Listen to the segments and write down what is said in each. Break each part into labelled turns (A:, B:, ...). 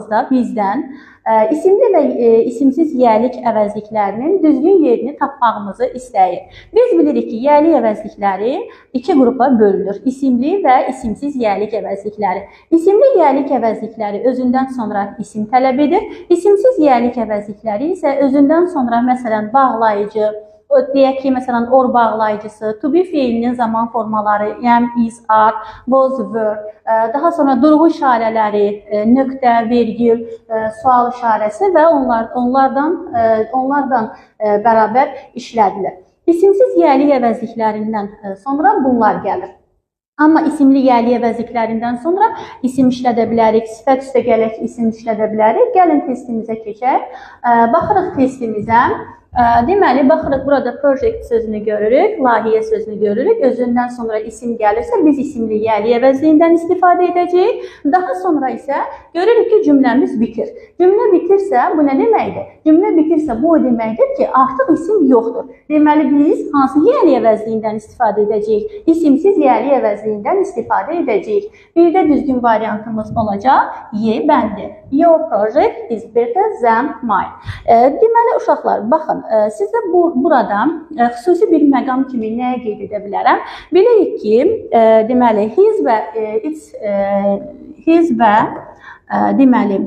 A: sualımızda bizdən isimli və ə, isimsiz yiyəlik əvəzliklərinin düzgün yerini tapmağımızı istəyir. Biz bilirik ki, yiyəlik əvəzlikləri iki qrupa bölünür. İsimli və isimsiz yiyəlik əvəzlikləri. İsimli yiyəlik əvəzlikləri özündən sonra isim tələb edir. İsimsiz yiyəlik əvəzlikləri isə özündən sonra məsələn bağlayıcı, deyək ki, məsələn, or bağlayıcısı, to be feilinin zaman formaları, am, is, are, was, were, ə, daha sonra durğu işarələri, ə, nöqtə, vergül, ə, sual işarəsi və onlar onlardan onlardan bərabər işlədilir. İsimsiz yiyəlik əvəzliklərindən sonra bunlar gəlir. Amma isimli yiyəlik əvəzliklərindən sonra isim işlədə bilərik, sifət üstə gələk isim işlədə bilərik. Gəlin testimizə keçək. Baxırıq testimizə. Deməli, baxırıq burada project sözünü görürük, layihə sözünü görürük. Özündən sonra isim gəlirsə, biz isimli yiyəlik əvəzliyindən istifadə edəcəyik. Daha sonra isə görürük ki, cümləmiz bitir. Cümlə bitirsə, bu nə deməkdir? Cümlə bitirsə, bu o deməkdir ki, artıq isim yoxdur. Deməli, biz hansı yiyəlik əvəzliyindən istifadə edəcəyik? İsimsiz yiyəlik əvəzliyindən istifadə edəcəyik. Bir də düzgün variantımız olacaq Y bəndi. Your project is better than mine. Deməli uşaqlar, baxın, sizə bu burada xüsusi bir məqam kimi nəyə qeyd edə bilərəm? Bilirik ki, deməli his və its his və deməli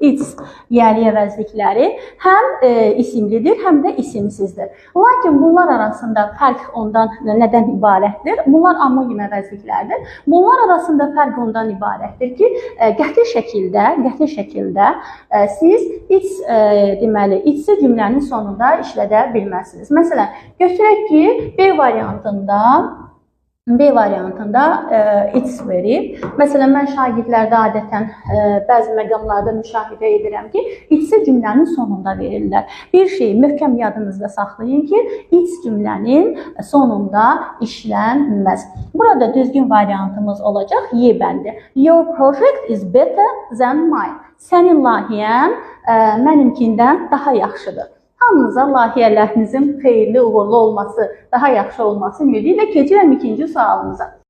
A: its yiyəlik əvəzlikləri həm e, isimlidir, həm də isimsizdir. Lakin bunlar arasında fərq ondan nədən ibarətdir? Bunlar amonim əvəzliklərdir. Bunlar arasında fərq ondan ibarətdir ki, e, qəti şəkildə, qəti şəkildə e, siz its e, deməli, itsi cümlənin sonunda işlədə bilməzsiniz. Məsələn, götürək ki, B variantında B variantında e, its verib. Məsələn, mən şagirdlərdə adətən e, bəzi məqamlarda müşahidə edirəm ki, itsi cümlənin sonunda verirlər. Bir şeyi möhkəm yadınızda saxlayın ki, its cümlənin sonunda işlənməz. Burada düzgün variantımız olacaq Y bəndi. Your project is better than mine. Sənin layihən e, mənimkindən daha yaxşıdır. Hamınıza layihələrinizin xeyirli, uğurlu olması, daha yaxşı olması ümidi ilə keçirəm ikinci sualımıza.